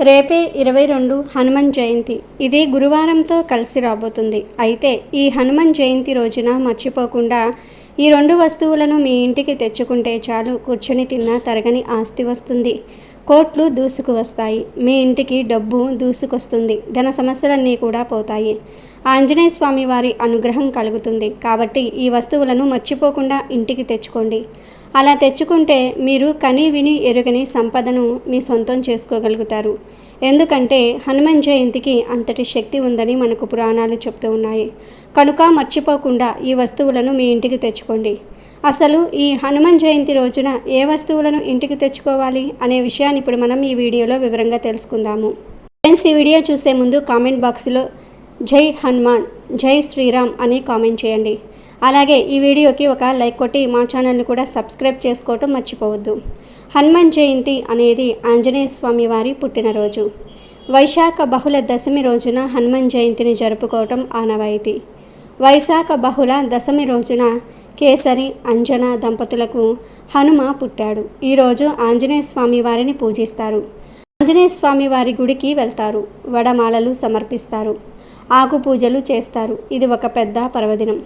రేపే ఇరవై రెండు హనుమాన్ జయంతి. ఇది గురువారంతో కలిసి రాబోతుంది. అయితే ఈ హనుమాన్ జయంతి రోజున మర్చిపోకుండా ఈ రెండు వస్తువులను మీ ఇంటికి తెచ్చుకుంటే చాలు. కూర్చొని తిన్నా తరగని ఆస్తి వస్తుంది. కోట్లు దూసుకు వస్తాయి. మీ ఇంటికి డబ్బు దూసుకొస్తుంది. ధన సమస్యలన్నీ కూడా పోతాయి. ఆంజనేయ స్వామి వారి అనుగ్రహం కలుగుతుంది. కాబట్టి ఈ వస్తువులను మర్చిపోకుండా ఇంటికి తెచ్చుకోండి. అలా తెచ్చుకుంటే మీరు కని విని ఎరుగని సంపదను మీ సొంతం చేసుకోగలుగుతారు. ఎందుకంటే హనుమాన్ జయంతికి అంతటి శక్తి ఉందని మనకు పురాణాలు చెప్తూ ఉన్నాయి. కనుక మర్చిపోకుండా ఈ వస్తువులను మీ ఇంటికి తెచ్చుకోండి. అసలు ఈ హనుమాన్ జయంతి రోజున ఏ వస్తువులను ఇంటికి తెచ్చుకోవాలి అనే విషయాన్ని ఇప్పుడు మనం ఈ వీడియోలో వివరంగా తెలుసుకుందాము. ఫ్రెండ్స్ ఈ వీడియో చూసే ముందు కామెంట్ బాక్స్లో జై హనుమాన్ జై శ్రీరామ్ అని కామెంట్ చేయండి. అలాగే ఈ వీడియోకి ఒక లైక్ కొట్టి మా ఛానల్ని కూడా సబ్స్క్రైబ్ చేసుకోవటం మర్చిపోవద్దు. హనుమాన్ జయంతి అనేది ఆంజనేయ స్వామి వారి పుట్టినరోజు. వైశాఖ బహుళ దశమి రోజున హనుమాన్ జయంతిని జరుపుకోవటం ఆనవాయితీ. వైశాఖ బహుళ దశమి రోజున కేసరి అంజన దంపతులకు హనుమ పుట్టాడు. ఈరోజు ఆంజనేయ స్వామి వారిని పూజిస్తారు. ఆంజనేయ స్వామి వారి గుడికి వెళ్తారు. వడమాలలు సమర్పిస్తారు. ఆకు పూజలు చేస్తారు. ఇది ఒక పెద్ద పర్వదినం.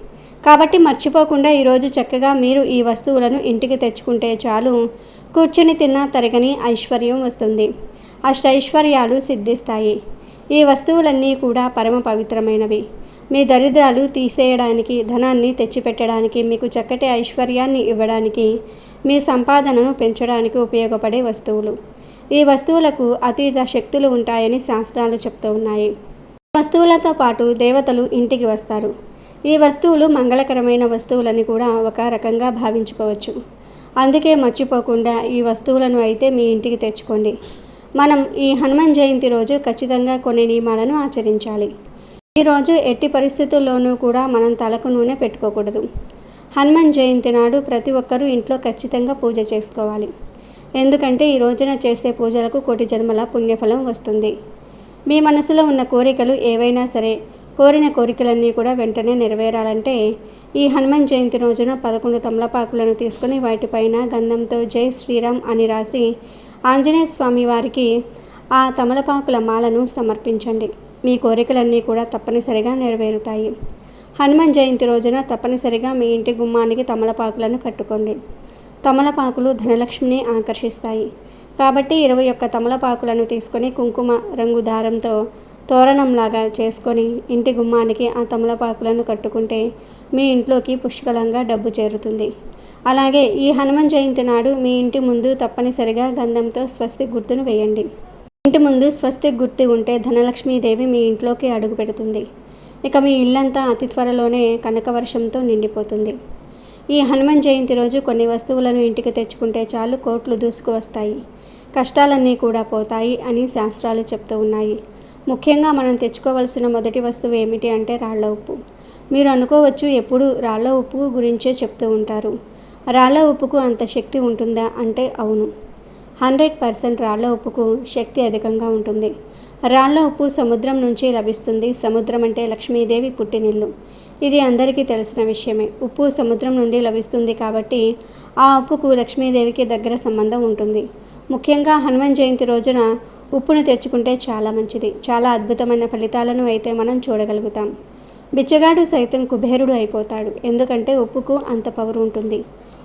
కాబట్టి మర్చిపోకుండా ఈరోజు చక్కగా మీరు ఈ వస్తువులను ఇంటికి తెచ్చుకుంటే చాలు. కూర్చుని తిన్నా తరగని ఐశ్వర్యం వస్తుంది. అష్టైశ్వర్యాలు సిద్ధిస్తాయి. ఈ వస్తువులన్నీ కూడా పరమ పవిత్రమైనవి. మీ దరిద్రాలు తీసేయడానికి ధనాన్ని తెచ్చిపెట్టడానికి మీకు చక్కటి ఐశ్వర్యాన్ని ఇవ్వడానికి మీ సంపాదనను పెంచడానికి ఉపయోగపడే వస్తువులు. ఈ వస్తువులకు అతీత శక్తులు ఉంటాయని శాస్త్రాలు చెప్తూ ఉన్నాయి. వస్తువులతో పాటు దేవతలు ఇంటికి వస్తారు. ఈ వస్తువులు మంగళకరమైన వస్తువులని కూడా ఒక రకంగా భావించుకోవచ్చు. అందుకే మర్చిపోకుండా ఈ వస్తువులను అయితే మీ ఇంటికి తెచ్చుకోండి. మనం ఈ హనుమాన్ జయంతి రోజు ఖచ్చితంగా కొన్ని నియమాలను ఆచరించాలి. ఈరోజు ఎట్టి పరిస్థితుల్లోనూ కూడా మనం తలకు నూనె పెట్టుకోకూడదు. హనుమాన్ జయంతి నాడు ప్రతి ఒక్కరూ ఇంట్లో ఖచ్చితంగా పూజ చేసుకోవాలి. ఎందుకంటే ఈ రోజున చేసే పూజలకు కోటి జన్మల పుణ్యఫలం వస్తుంది. మీ మనసులో ఉన్న కోరికలు ఏవైనా సరే కోరిన కోరికలన్నీ కూడా వెంటనే నెరవేరాలంటే ఈ హనుమాన్ జయంతి రోజున పదకొండు తమలపాకులను తీసుకొని వాటిపైన గంధంతో జై శ్రీరామ్ అని రాసి ఆంజనేయ స్వామి వారికి ఆ తమలపాకుల మాలను సమర్పించండి. మీ కోరికలన్నీ కూడా తప్పనిసరిగా నెరవేరుతాయి. హనుమాన్ జయంతి రోజున తప్పనిసరిగా మీ ఇంటి గుమ్మానికి తమలపాకులను కట్టుకోండి. తమలపాకులు ధనలక్ష్మిని ఆకర్షిస్తాయి. కాబట్టి ఇరవై ఒక్క తమలపాకులను తీసుకొని కుంకుమ రంగు దారంతో తోరణంలాగా చేసుకొని ఇంటి గుమ్మానికి ఆ తమలపాకులను కట్టుకుంటే మీ ఇంట్లోకి పుష్కలంగా డబ్బు చేరుతుంది. అలాగే ఈ హనుమాన్ జయంతి నాడు మీ ఇంటి ముందు తప్పనిసరిగా గంధంతో స్వస్తి గుర్తును వేయండి. ఇంటి ముందు స్వస్తి గుర్తు ఉంటే ధనలక్ష్మీదేవి మీ ఇంట్లోకి అడుగు పెడుతుంది. ఇక మీ ఇల్లంతా అతి త్వరలోనే కనకవర్షంతో నిండిపోతుంది. ఈ హనుమాన్ జయంతి రోజు కొన్ని వస్తువులను ఇంటికి తెచ్చుకుంటే చాలు కోట్లు దూసుకు వస్తాయి కష్టాలన్నీ కూడా పోతాయి అని శాస్త్రాలు చెప్తూ ఉన్నాయి. ముఖ్యంగా మనం తెచ్చుకోవలసిన మొదటి వస్తువు ఏమిటి అంటే రాళ్ళ ఉప్పు. మీరు అనుకోవచ్చు ఎప్పుడు రాళ్ళ ఉప్పు గురించే చెప్తూ ఉంటారు. రాళ్ళ ఉప్పుకు అంత శక్తి ఉంటుందా అంటే అవును. హండ్రెడ్ పర్సెంట్ రాళ్ళ ఉప్పుకు శక్తి అధికంగా ఉంటుంది. రాళ్ళ ఉప్పు సముద్రం నుంచి లభిస్తుంది. సముద్రం అంటే లక్ష్మీదేవి పుట్టినిల్లు. ఇది అందరికీ తెలిసిన విషయమే. ఉప్పు సముద్రం నుండి లభిస్తుంది కాబట్టి ఆ ఉప్పుకు లక్ష్మీదేవికి దగ్గర సంబంధం ఉంటుంది. ముఖ్యంగా హనుమాన్ జయంతి రోజున ఉప్పును తెచ్చుకుంటే చాలా మంచిది. చాలా అద్భుతమైన ఫలితాలను అయితే మనం చూడగలుగుతాం. బిచ్చగాడు సైతం కుబేరుడు అయిపోతాడు. ఎందుకంటే ఉప్పుకు అంత పవర్ ఉంటుంది.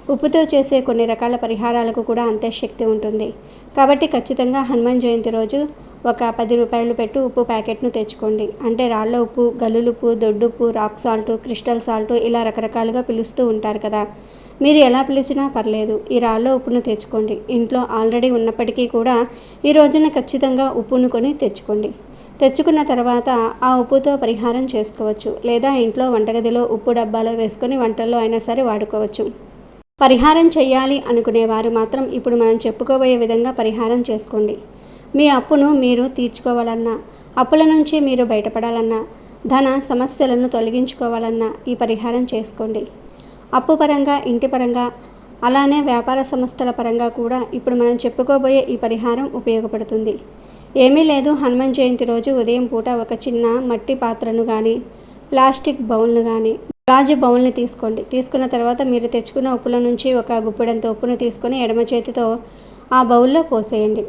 ఉప్పుతో చేసే కొన్ని రకాల పరిహారాలకు కూడా అంతే శక్తి ఉంటుంది. కాబట్టి ఖచ్చితంగా హనుమాన్ జయంతి రోజు ఒక పది రూపాయలు పెట్టు ఉప్పు ప్యాకెట్ను తెచ్చుకోండి. అంటే రాళ్ళ ఉప్పు గల్లులుప్పు దొడ్డుప్పు రాక్ సాల్ట్ క్రిస్టల్ సాల్ట్ ఇలా రకరకాలుగా పిలుస్తూ ఉంటారు కదా. మీరు ఎలా పిలిచినా పర్లేదు. ఈ రాళ్ళ ఉప్పును తెచ్చుకోండి. ఇంట్లో ఆల్రెడీ ఉన్నప్పటికీ కూడా ఈ రోజున ఖచ్చితంగా ఉప్పును కొని తెచ్చుకోండి. తెచ్చుకున్న తర్వాత ఆ ఉప్పుతో పరిహారం చేసుకోవచ్చు. లేదా ఇంట్లో వంటగదిలో ఉప్పు డబ్బాలో వేసుకొని వంటల్లో అయినా సరే వాడుకోవచ్చు. పరిహారం చేయాలి అనుకునేవారు మాత్రం ఇప్పుడు మనం చెప్పుకోబోయే విధంగా పరిహారం చేసుకోండి. మీ అప్పును మీరు తీర్చుకోవాలన్నా అప్పుల నుంచి మీరు బయటపడాలన్నా ధన సమస్యలను తొలగించుకోవాలన్నా ఈ పరిహారం చేసుకోండి. అప్పు పరంగా ఇంటి పరంగా అలానే వ్యాపార సంస్థల పరంగా కూడా ఇప్పుడు మనం చెప్పుకోబోయే ఈ పరిహారం ఉపయోగపడుతుంది. ఏమీ లేదు హనుమాన్ జయంతి రోజు ఉదయం పూట ఒక చిన్న మట్టి పాత్రను కానీ ప్లాస్టిక్ బౌల్ను కానీ గాజు బౌల్ని తీసుకోండి. తీసుకున్న తర్వాత మీరు తెచ్చుకున్న ఉప్పుల నుంచి ఒక గుప్పెడంత ఉప్పును తీసుకొని ఎడమ చేతితో ఆ బౌల్లో పోసేయండి.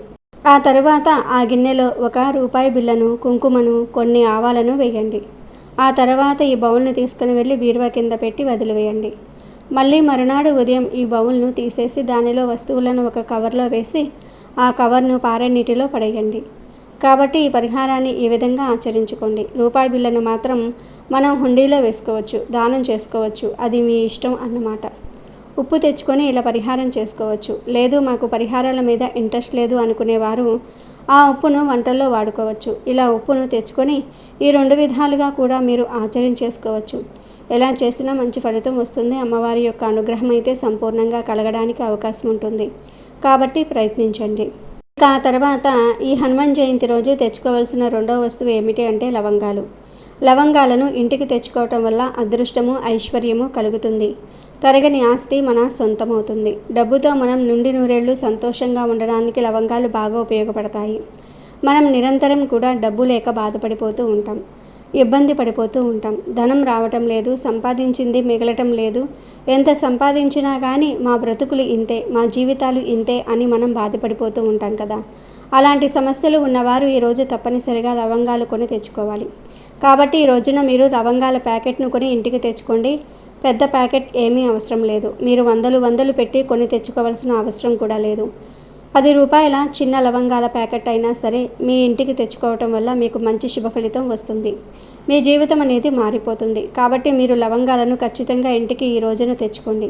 ఆ తరువాత ఆ గిన్నెలో ఒక రూపాయి బిళ్ళను కుంకుమను కొన్ని ఆవాలను వేయండి. ఆ తర్వాత ఈ బౌల్ని తీసుకుని వెళ్ళి బీరువా కింద పెట్టి వదిలివేయండి. మళ్ళీ మరునాడు ఉదయం ఈ బౌల్ను తీసేసి దానిలో వస్తువులను ఒక కవర్లో వేసి ఆ కవర్ను పారే నీటిలో పడేయండి. కాబట్టి ఈ పరిహారాన్ని ఈ విధంగా ఆచరించుకోండి. రూపాయి బిళ్ళను మాత్రం మనం హుండీలో వేసుకోవచ్చు దానం చేసుకోవచ్చు. అది మీ ఇష్టం అన్నమాట. ఉప్పు తెచ్చుకొని ఇలా పరిహారం చేసుకోవచ్చు. లేదు మాకు పరిహారాల మీద ఇంట్రెస్ట్ లేదు అనుకునేవారు ఆ ఉప్పును వంటల్లో వాడుకోవచ్చు. ఇలా ఉప్పును తెచ్చుకొని ఈ రెండు విధాలుగా కూడా మీరు ఆచరించేసుకోవచ్చు. ఎలా చేసినా మంచి ఫలితం వస్తుంది. అమ్మవారి యొక్క అనుగ్రహం అయితే సంపూర్ణంగా కలగడానికి అవకాశం ఉంటుంది. కాబట్టి ప్రయత్నించండి. ఇక ఆ తర్వాత ఈ హనుమాన్ జయంతి రోజు తెచ్చుకోవాల్సిన రెండవ వస్తువు ఏమిటి అంటే లవంగాలు. లవంగాలను ఇంటికి తెచ్చుకోవటం వల్ల అదృష్టము ఐశ్వర్యము కలుగుతుంది. తరగని ఆస్తి మన సొంతమవుతుంది. డబ్బుతో మనం నుండి నూరేళ్ళు సంతోషంగా ఉండడానికి లవంగాలు బాగా ఉపయోగపడతాయి. మనం నిరంతరం కూడా డబ్బు లేక బాధపడిపోతూ ఉంటాం. ఇబ్బంది పడిపోతూ ఉంటాం. ధనం రావటం లేదు సంపాదించింది మిగలటం లేదు. ఎంత సంపాదించినా కానీ మా బ్రతుకులు ఇంతే మా జీవితాలు ఇంతే అని మనం బాధపడిపోతూ ఉంటాం కదా. అలాంటి సమస్యలు ఉన్నవారు ఈరోజు తప్పనిసరిగా లవంగాలు కొని తెచ్చుకోవాలి. కాబట్టి ఈ రోజున మీరు లవంగాల ప్యాకెట్ను కొని ఇంటికి తెచ్చుకోండి. పెద్ద ప్యాకెట్ ఏమీ అవసరం లేదు. మీరు వందలు వందలు పెట్టి కొని తెచ్చుకోవాల్సిన అవసరం కూడా లేదు. పది రూపాయల చిన్న లవంగాల ప్యాకెట్ అయినా సరే మీ ఇంటికి తెచ్చుకోవటం వల్ల మీకు మంచి శుభ ఫలితం వస్తుంది. మీ జీవితం అనేది మారిపోతుంది. కాబట్టి మీరు లవంగాలను ఖచ్చితంగా ఇంటికి ఈ రోజున తెచ్చుకోండి.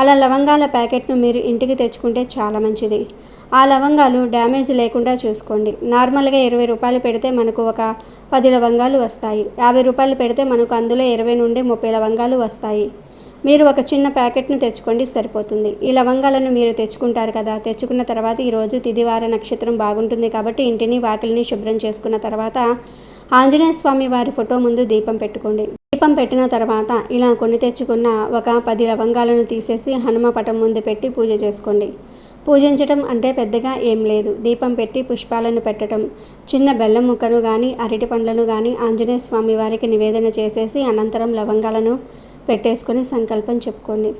అలా లవంగాల ప్యాకెట్ను మీరు ఇంటికి తెచ్చుకుంటే చాలా మంచిది. ఆ లవంగాలు డ్యామేజ్ లేకుండా చూసుకోండి. నార్మల్గా ఇరవై రూపాయలు పెడితే మనకు ఒక పది లవంగాలు వస్తాయి. యాభై రూపాయలు పెడితే మనకు అందులో ఇరవై నుండి ముప్పై లవంగాలు వస్తాయి. మీరు ఒక చిన్న ప్యాకెట్ను తెచ్చుకోండి సరిపోతుంది. ఈ లవంగాలను మీరు తెచ్చుకుంటారు కదా తెచ్చుకున్న తర్వాత ఈరోజు తిదివార నక్షత్రం బాగుంటుంది కాబట్టి ఇంటిని వాకిలిని శుభ్రం చేసుకున్న తర్వాత ఆంజనేయ స్వామి వారి ఫోటో ముందు దీపం పెట్టుకోండి. దీపం పెట్టిన తర్వాత ఇలా కొన్ని తెచ్చుకున్న ఒక పది లవంగాలను తీసేసి హనుమ పటం ముందు పెట్టి పూజ చేసుకోండి. పూజించటం అంటే పెద్దగా ఏం లేదు. దీపం పెట్టి పుష్పాలను పెట్టడం చిన్న బెల్లం ముక్కను కానీ అరటి పండ్లను కానీ ఆంజనేయ స్వామి వారికి నివేదన చేసేసి అనంతరం లవంగాలను పెట్టేసుకొని సంకల్పం చెప్పుకోండి.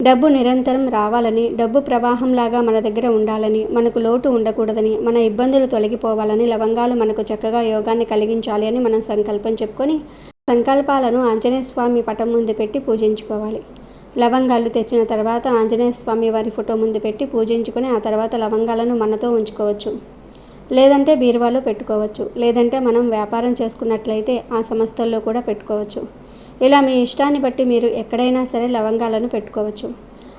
డబ్బు నిరంతరం రావాలని డబ్బు ప్రవాహంలాగా మన దగ్గర ఉండాలని మనకు లోటు ఉండకూడదని మన ఇబ్బందులు తొలగిపోవాలని లవంగాలు మనకు చక్కగా యోగాన్ని కలిగించాలి అని మనం సంకల్పం చెప్పుకొని సంకల్పాలను ఆంజనేయ స్వామి పటం ముందు పెట్టి పూజించుకోవాలి. లవంగాలు తెచ్చిన తర్వాత ఆంజనేయ స్వామి వారి ఫోటో ముందు పెట్టి పూజించుకొని ఆ తర్వాత లవంగాలను మనతో ఉంచుకోవచ్చు. లేదంటే బీరువాలో పెట్టుకోవచ్చు. లేదంటే మనం వ్యాపారం చేసుకున్నట్లయితే ఆ సంస్థల్లో కూడా పెట్టుకోవచ్చు. ఇలా మీ ఇష్టాన్ని బట్టి మీరు ఎక్కడైనా సరే లవంగాలను పెట్టుకోవచ్చు.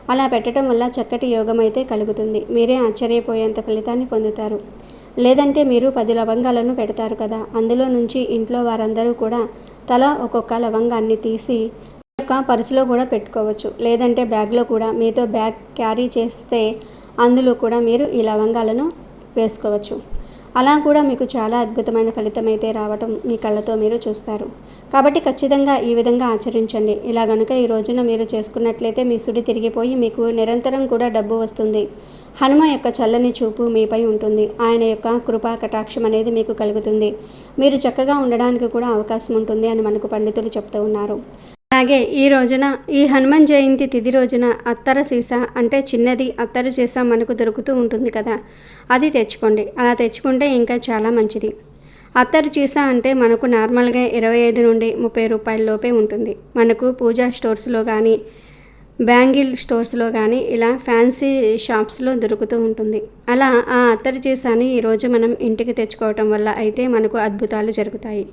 అలా పెట్టడం వల్ల చక్కటి యోగం అయితే కలుగుతుంది. మీరే ఆశ్చర్యపోయేంత ఫలితాన్ని పొందుతారు. లేదంటే మీరు పది లవంగాలను పెడతారు కదా. అందులో నుంచి ఇంట్లో వారందరూ కూడా తల ఒక్కొక్క లవంగాన్ని తీసి యొక్క పర్సులో కూడా పెట్టుకోవచ్చు. లేదంటే బ్యాగ్లో కూడా మీతో బ్యాగ్ క్యారీ చేస్తే అందులో కూడా మీరు ఈ లవంగాలను వేసుకోవచ్చు. అలా కూడా మీకు చాలా అద్భుతమైన ఫలితం అయితే రావటం మీ కళ్ళతో మీరు చూస్తారు. కాబట్టి ఖచ్చితంగా ఈ విధంగా ఆచరించండి. ఇలా గనుక ఈ రోజున మీరు చేసుకున్నట్లయితే మీ సుడి తిరిగిపోయి మీకు నిరంతరం కూడా డబ్బు వస్తుంది. హనుమ యొక్క చల్లని చూపు మీపై ఉంటుంది. ఆయన యొక్క కృపా కటాక్షం అనేది మీకు కలుగుతుంది. మీరు చక్కగా ఉండడానికి కూడా అవకాశం ఉంటుంది అని మనకు పండితులు చెప్తూ ఉన్నారు. అలాగే ఈ రోజున ఈ హనుమాన్ జయంతి తిది రోజున అత్తర సీసా అంటే చిన్నది అత్తరు సీసా మనకు దొరుకుతూ ఉంటుంది కదా అది తెచ్చుకోండి. అలా తెచ్చుకుంటే ఇంకా చాలా మంచిది. అత్తరు సీసా అంటే మనకు నార్మల్గా ఇరవై ఐదు నుండి ముప్పై రూపాయల లోపే ఉంటుంది. మనకు పూజా స్టోర్స్లో కానీ బ్యాంగిల్ స్టోర్స్లో కానీ ఇలా ఫ్యాన్సీ షాప్స్లో దొరుకుతూ ఉంటుంది. అలా ఆ అత్తరు సీసాని ఈరోజు మనం ఇంటికి తెచ్చుకోవటం వల్ల అయితే మనకు అద్భుతాలు జరుగుతాయి.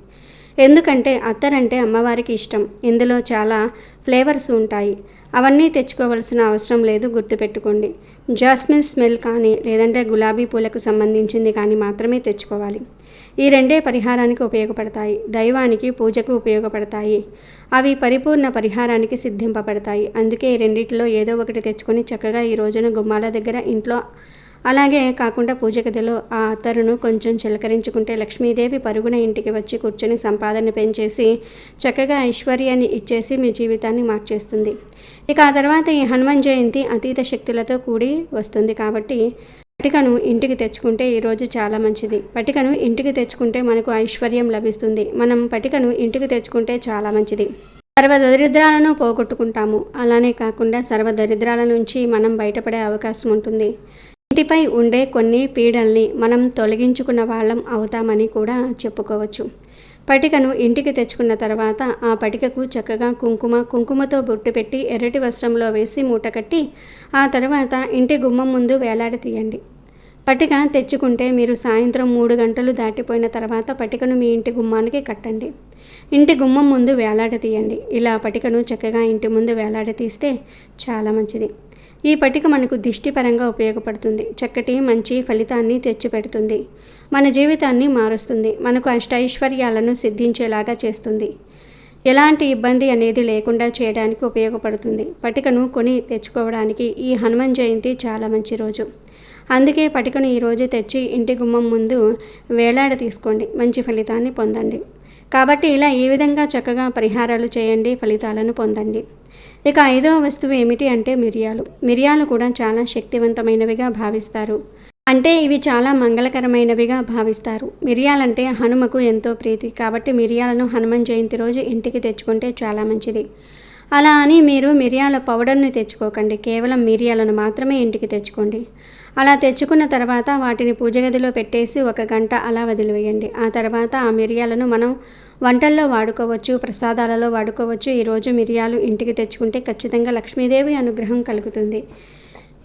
ఎందుకంటే అత్తరంటే అమ్మవారికి ఇష్టం. ఇందులో చాలా ఫ్లేవర్స్ ఉంటాయి. అవన్నీ తెచ్చుకోవాల్సిన అవసరం లేదు గుర్తుపెట్టుకోండి. జాస్మిన్ స్మెల్ కానీ లేదంటే గులాబీ పూలకు సంబంధించింది కానీ మాత్రమే తెచ్చుకోవాలి. ఈ రెండే పరిహారానికి ఉపయోగపడతాయి. దైవానికి పూజకు ఉపయోగపడతాయి. అవి పరిపూర్ణ పరిహారానికి సిద్ధింపబడతాయి. అందుకే ఈ రెండిటిలో ఏదో ఒకటి తెచ్చుకొని చక్కగా ఈ రోజున గుమ్మాల దగ్గర ఇంట్లో అలాగే కాకుండా పూజ గదిలో ఆ అత్తరును కొంచెం చిలకరించుకుంటే లక్ష్మీదేవి పరుగున ఇంటికి వచ్చి కూర్చొని సంపాదన పెంచేసి చక్కగా ఐశ్వర్యాన్ని ఇచ్చేసి మీ జీవితాన్ని మార్చేస్తుంది ఇక ఆ తర్వాత ఈ హనుమాన్ జయంతి అతీత శక్తులతో కూడి వస్తుంది కాబట్టి పటికను ఇంటికి తెచ్చుకుంటే ఈరోజు చాలా మంచిది. పటికను ఇంటికి తెచ్చుకుంటే మనకు ఐశ్వర్యం లభిస్తుంది. మనం పటికను ఇంటికి తెచ్చుకుంటే చాలా మంచిది. సర్వ దరిద్రాలను పోగొట్టుకుంటాము. అలానే కాకుండా సర్వ దరిద్రాల నుంచి మనం బయటపడే అవకాశం ఉంటుంది. వీటిపై ఉండే కొన్ని పీడల్ని మనం తొలగించుకున్న వాళ్ళం అవుతామని కూడా చెప్పుకోవచ్చు. పటికను ఇంటికి తెచ్చుకున్న తర్వాత ఆ పటికకు చక్కగా కుంకుమ కుంకుమతో బొట్టు పెట్టి ఎర్రటి వస్త్రంలో వేసి మూట కట్టి ఆ తర్వాత ఇంటి గుమ్మం ముందు వేలాడతీయండి పటిక తెచ్చుకుంటే మీరు సాయంత్రం మూడు గంటలు దాటిపోయిన తర్వాత పటికను మీ ఇంటి గుమ్మానికి కట్టండి. ఇంటి గుమ్మం ముందు వేలాడ తీయండి. ఇలా పటికను చక్కగా ఇంటి ముందు వేలాడ తీస్తే చాలా మంచిది. ఈ పటిక మనకు దిష్టిపరంగా ఉపయోగపడుతుంది. చక్కటి మంచి ఫలితాన్ని తెచ్చిపెడుతుంది. మన జీవితాన్ని మారుస్తుంది. మనకు అష్టైశ్వర్యాలను సిద్ధించేలాగా చేస్తుంది. ఎలాంటి ఇబ్బంది అనేది లేకుండా చేయడానికి ఉపయోగపడుతుంది. పటికను కొని తెచ్చుకోవడానికి ఈ హనుమాన్ జయంతి చాలా మంచి రోజు. అందుకే పటికను ఈరోజు తెచ్చి ఇంటి గుమ్మం ముందు వేలాడ తీసుకోండి. మంచి ఫలితాన్ని పొందండి. కాబట్టి ఇలా ఈ విధంగా చక్కగా పరిహారాలు చేయండి ఫలితాలను పొందండి. ఇక ఐదవ వస్తువు ఏమిటి అంటే మిరియాలు. మిరియాలు కూడా చాలా శక్తివంతమైనవిగా భావిస్తారు. అంటే ఇవి చాలా మంగళకరమైనవిగా భావిస్తారు. మిరియాలంటే హనుమకు ఎంతో ప్రీతి. కాబట్టి మిరియాలను హనుమాన్ జయంతి రోజు ఇంటికి తెచ్చుకుంటే చాలా మంచిది. అలా అని మీరు మిరియాల పౌడర్ని తెచ్చుకోకండి. కేవలం మిరియాలను మాత్రమే ఇంటికి తెచ్చుకోండి. అలా తెచ్చుకున్న తర్వాత వాటిని పూజ గదిలో పెట్టేసి ఒక గంట అలా వదిలివేయండి. ఆ తర్వాత ఆ మిరియాలను మనం వంటల్లో వాడుకోవచ్చు ప్రసాదాలలో వాడుకోవచ్చు. ఈరోజు మిరియాలు ఇంటికి తెచ్చుకుంటే ఖచ్చితంగా లక్ష్మీదేవి అనుగ్రహం కలుగుతుంది.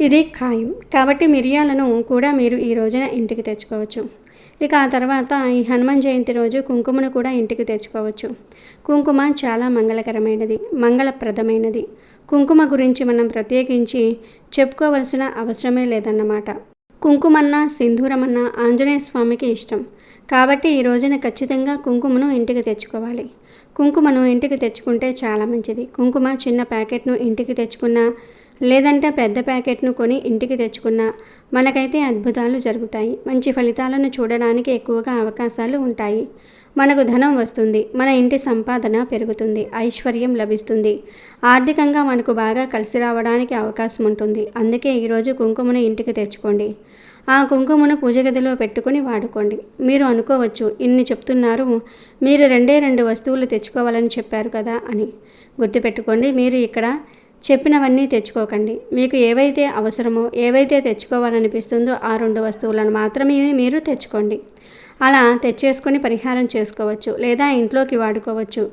ఇది ఖాయం. కాబట్టి మిరియాలను కూడా మీరు ఈ రోజున ఇంటికి తెచ్చుకోవచ్చు. ఇక ఆ తర్వాత ఈ హనుమాన్ జయంతి రోజు కుంకుమను కూడా ఇంటికి తెచ్చుకోవచ్చు. కుంకుమ చాలా మంగళకరమైనది మంగళప్రదమైనది. కుంకుమ గురించి మనం ప్రత్యేకించి చెప్పుకోవలసిన అవసరమే లేదన్నమాట. కుంకుమన్న సింధూరమన్న ఆంజనేయ స్వామికి ఇష్టం. కాబట్టి ఈ రోజున ఖచ్చితంగా కుంకుమను ఇంటికి తెచ్చుకోవాలి. కుంకుమను ఇంటికి తెచ్చుకుంటే చాలా మంచిది. కుంకుమ చిన్న ప్యాకెట్ను ఇంటికి తెచ్చుకున్న లేదంటే పెద్ద ప్యాకెట్ను కొని ఇంటికి తెచ్చుకున్నా మనకైతే అద్భుతాలు జరుగుతాయి. మంచి ఫలితాలను చూడడానికి ఎక్కువగా అవకాశాలు ఉంటాయి. మనకు ధనం వస్తుంది మన ఇంటి సంపాదన పెరుగుతుంది ఐశ్వర్యం లభిస్తుంది. ఆర్థికంగా మనకు బాగా కలిసి రావడానికి అవకాశం ఉంటుంది. అందుకే ఈరోజు కుంకుమను ఇంటికి తెచ్చుకోండి. ఆ కుంకుమను పూజ గదిలో పెట్టుకుని వాడుకోండి. మీరు అనుకోవచ్చు ఇన్ని చెప్తున్నారు మీరు రెండే రెండు వస్తువులు తెచ్చుకోవాలని చెప్పారు కదా అని. గుర్తుపెట్టుకోండి మీరు ఇక్కడ చెప్పినవన్నీ తెచ్చుకోకండి. మీకు ఏవైతే అవసరమో ఏవైతే తెచ్చుకోవాలనిపిస్తుందో ఆ రెండు వస్తువులను మాత్రమే మీరు తెచ్చుకోండి. అలా తెచ్చేసుకొని పరిహారం చేసుకోవచ్చు లేదా ఇంట్లోకి వాడుకోవచ్చు.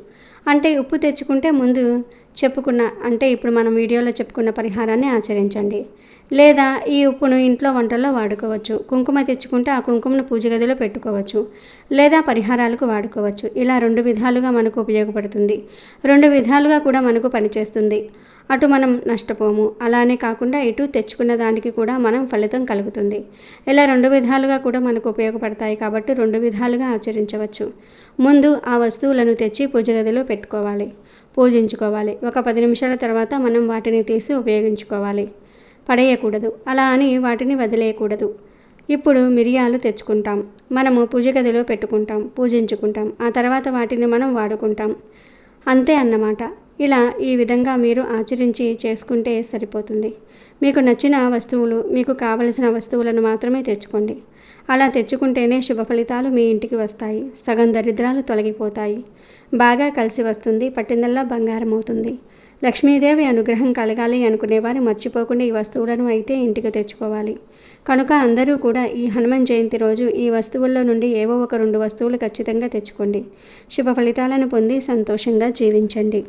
అంటే ఉప్పు తెచ్చుకుంటే ముందు చెప్పుకున్న అంటే ఇప్పుడు మనం వీడియోలో చెప్పుకున్న పరిహారాన్ని ఆచరించండి. లేదా ఈ ఉప్పును ఇంట్లో వంటల్లో వాడుకోవచ్చు. కుంకుమ తెచ్చుకుంటే ఆ కుంకుమను పూజ గదిలో పెట్టుకోవచ్చు. లేదా పరిహారాలకు వాడుకోవచ్చు. ఇలా రెండు విధాలుగా మనకు ఉపయోగపడుతుంది. రెండు విధాలుగా కూడా మనకు పనిచేస్తుంది. అటు మనం నష్టపోము. అలానే కాకుండా ఇటు తెచ్చుకున్న దానికి కూడా మనం ఫలితం కలుగుతుంది. ఇలా రెండు విధాలుగా కూడా మనకు ఉపయోగపడతాయి కాబట్టి రెండు విధాలుగా ఆచరించవచ్చు. ముందు ఆ వస్తువులను తెచ్చి పూజ గదిలో పెట్టుకోవాలి. పూజించుకోవాలి. ఒక పది నిమిషాల తర్వాత మనం వాటిని తీసి ఉపయోగించుకోవాలి. పడేయకూడదు. అలా అని వాటిని వదిలేయకూడదు. ఇప్పుడు మిరియాలు తెచ్చుకుంటాం. మనము పూజ గదిలో పెట్టుకుంటాం పూజించుకుంటాం. ఆ తర్వాత వాటిని మనం వాడుకుంటాం. అంతే అన్నమాట. ఇలా ఈ విధంగా మీరు ఆచరించి చేసుకుంటే సరిపోతుంది. మీకు నచ్చిన వస్తువులు మీకు కావలసిన వస్తువులను మాత్రమే తెచ్చుకోండి. అలా తెచ్చుకుంటేనే శుభ ఫలితాలు మీ ఇంటికి వస్తాయి. సగం దరిద్రాలు తొలగిపోతాయి. బాగా కలిసి వస్తుంది పట్టిందల్లా బంగారం అవుతుంది లక్ష్మీదేవి అనుగ్రహం కలగాలి అనుకునేవారు మర్చిపోకుండా ఈ వస్తువులను అయితే ఇంటికి తెచ్చుకోవాలి. కనుక అందరూ కూడా ఈ హనుమాన్ జయంతి రోజు ఈ వస్తువుల్లో నుండి ఏవో ఒక రెండు వస్తువులు ఖచ్చితంగా తెచ్చుకోండి. శుభ ఫలితాలను పొంది సంతోషంగా జీవించండి.